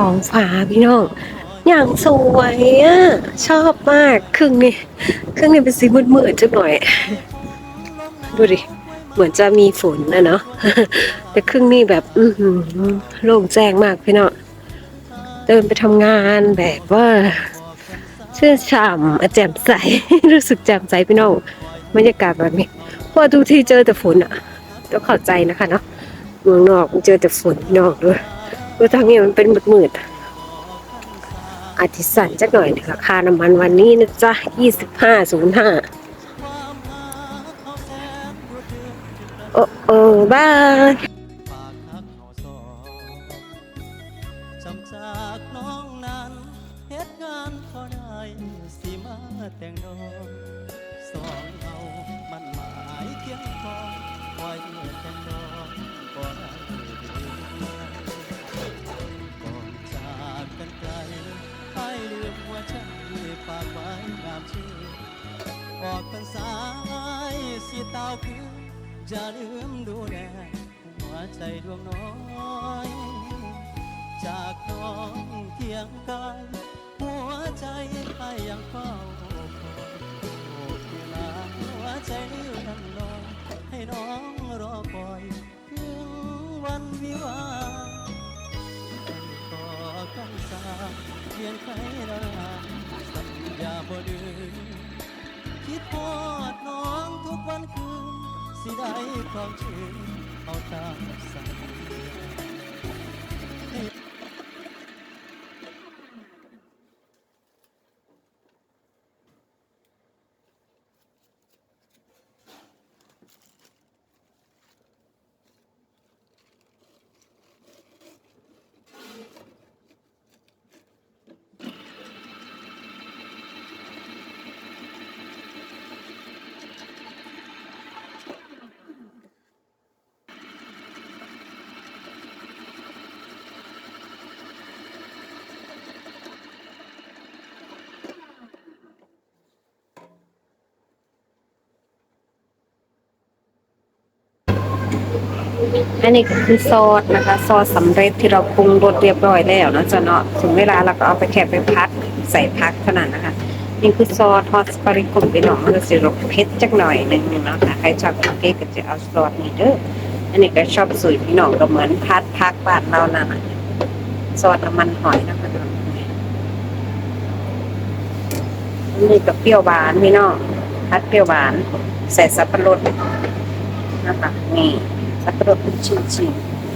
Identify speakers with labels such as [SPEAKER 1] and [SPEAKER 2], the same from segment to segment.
[SPEAKER 1] ท้องฟ้าพี่น้อง อย่างสวยอะ ชอบมาก ครึ่งนี่ครึ่งนี่เป็นสีมืดๆจังหน่อย ดูดิ เหมือนจะมีฝนนะเนาะ แต่ครึ่งนี่แบบ อืโล่งแจ้งมากพี่น้องเดินไปทำงานแบบว่าเชื่อฉ่ำแจ่มใส รู้สึกแจ่มใสพี่น้องบรรยากาศแบบนี้เพราะว่าทุกที่เจอแต่ฝนอะต้องเข้าใจนะคะเนาะเมืองนอกเจอแต่ฝนพี่น้องด้วย ดูทางนี้มันเป็นมืดๆอาทิตย์สั่นจักหน่อยนึ่งราคาน้ำมันวันนี้นะจ๊ะยี่สิบห้าศูนย์ห้าโอ้โอ้บาย
[SPEAKER 2] แต่งดอกสองเฮามันหมายเคียงคองคอยเมื่อแต่งดอกก็ได้ ออกพรรษาสิเตาคือจะลืมดูแลหัวใจดวงน้อย จากน้องเคียงกายหัวใจไปยังเฝ้า คิดพอดน้องทุกวันคืน สิได้ความชื่นเอาตามสัญ
[SPEAKER 1] อันนี้ก็คือซอสนะคะ ซอสสำเร็จที่เราปรุงรสเรียบร้อยแล้วเนาะจ๊ะเนาะถึงเวลาเราก็เอาไปแค่ไปพักใส่พักเท่านั้นนะคะนี่คือซอสฮอตสปาริกุมไปหน่อยมันจะรสเผ็ดจักหน่อยหนึงเนาะค่ะใครชอบกินเผ็ดก็จะเอาซอสนี้เด้ออันนี้ก็ชอบสูตรพี่น้องก็เหมือนพัดพักบ้านเรานั่นน่ะซอสน้ำมันหอยนะคะนนี้ก็เปรี้ยวหวานพี่น้องพัดเปรี้ยวหวานใส่สับปะรดนะคะนี่ สับปะรดเป็นชิ้น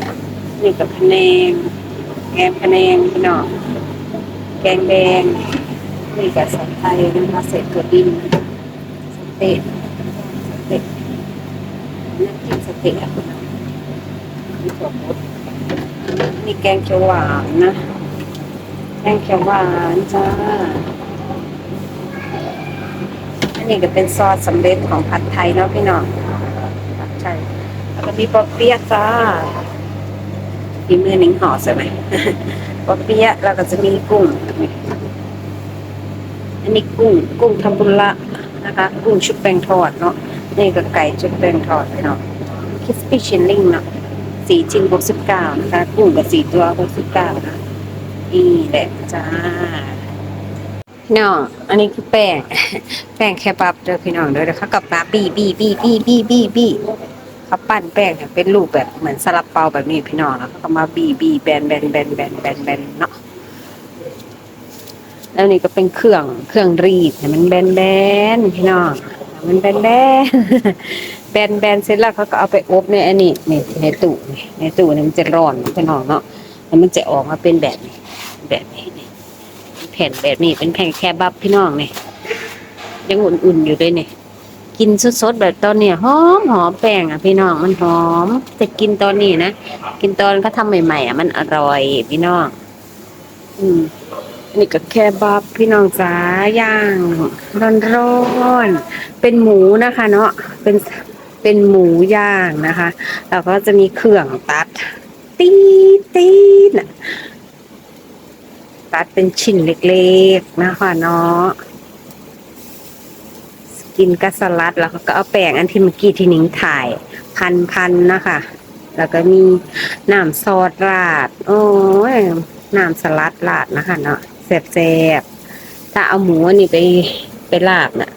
[SPEAKER 1] ๆนี่กับพะแนงแกงพะแนงพี่น้องแกงแดงนี่กับใส่ไทยนะคะใส่ตัวดินสเต็กสเต็กน้ำจิ้มสเต็กอะนี่ตัวมดนี่แกงเขียวหวานนะ แกงเขียวหวานจ้าอันนี้ก็เป็นซอสสำเร็จของผัดไทยเนาะพี่น้องผัดไทย แล้วก็มีปอเปี๊ยะจ้าฝีมือหนิงห่อใช่ไหมปอเปี๊ยะแล้วก็จะมีกุ้ง อันนี้กุ้งกุ้งทำบุระนะคะ กุ้งชุบแป้งทอดเนาะ นี่ก็ไก่ชุบแป้งทอดเนาะคิสปี้ชิลลิงเนาะสี่ชิ้นหกสิบเก้านะคะ กุ้งกับสี่ตัวหกสิบเก้านะนี่แหละจ้าพี่น้อง อันนี้คือแป้ง แป้งแคบับเด้อพี่น้องเด้อเดี๋ยวเขากับมาบี้บี้บี้บี้บี้บี้บี้ เขาปั้นแป้งเนี่ยเป็นรูปแบบเหมือนซาลาเปาแบบนี้พี่น้องแล้วก็มาบีบีแบนแบนแบนแบนแบนแบนเนาะแล้วนี่ก็เป็นเครื่องเครื่องรีดให้มันแบนแบนพี่น้องมันแบนแบนแบนแบนเสร็จแล้วเขาก็เอาไปอบในอันนี้ในในตู้ในตู้นี่มันจะร้อนพี่น้องเนาะแล้วมันจะออกมาเป็นแบบนี้แบบนี้นี่แผ่นแบบนี้เป็นแผ่นแคบับพี่น้องเนี่ยยังอุ่นๆอยู่ด้วยนี่ย กินสดๆแบบตอนนี้หอมหอมแป้งอะพี่น้องมันหอมแต่กินตอนนี้นะกินตอนเขาทำใหม่ๆอะมันอร่อยพี่น้อง อืมนนี้ก็แคบับพี่น้องจ๋าย่างร้อนๆเป็นหมูนะคะเนาะเป็นเป็นหมูย่างนะคะแล้วก็จะมีเครื่องตัด ตีตีน่ะตัดเป็นชิ้นเล็กๆนะคะเนาะ กินกัสลัด แล้วก็เอาแป้งอันที่เมื่อกี้ที่นิ้งถ่ายพันพันนะคะ แล้วก็มีน้ำซอสราด โอ้ยน้ำสลัดราดนะคะเนาะแซ่บๆถ้าเอาหมูนนี้ไปไปลาบน่ะ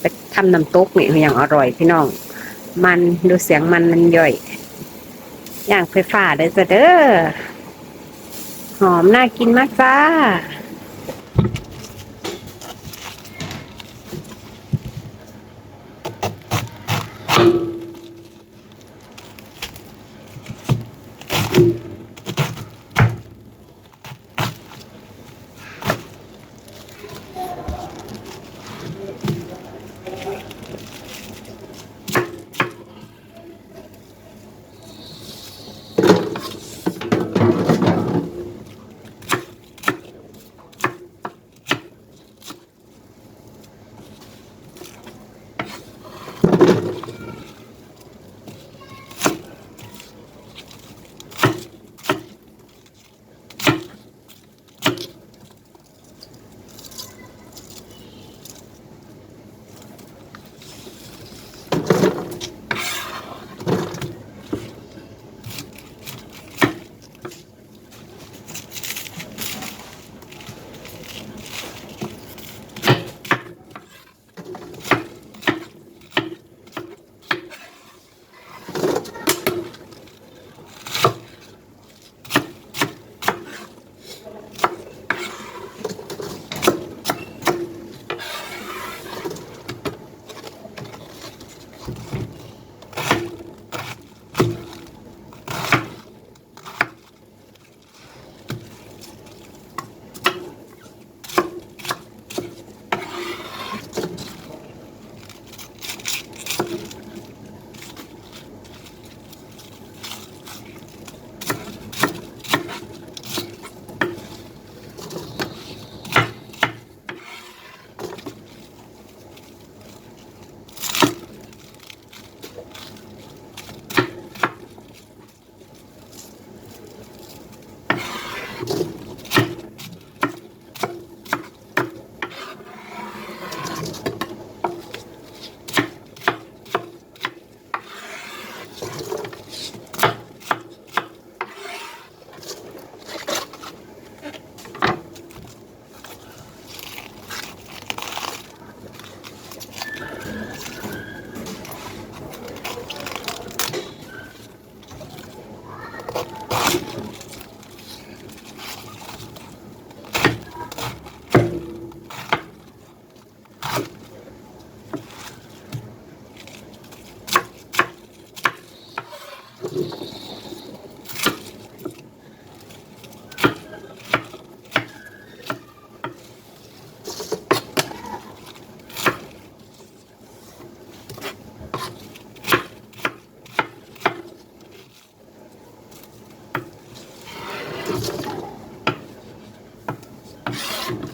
[SPEAKER 1] ไปทำน้ำตกนี่อย่างอร่อยพี่น้อง มันดูเสียงมันมันย่อย อย่างไฟฟ้าเด้อจ้ะเด้อหอมน่ากินมากจ้า
[SPEAKER 2] เ Thank you.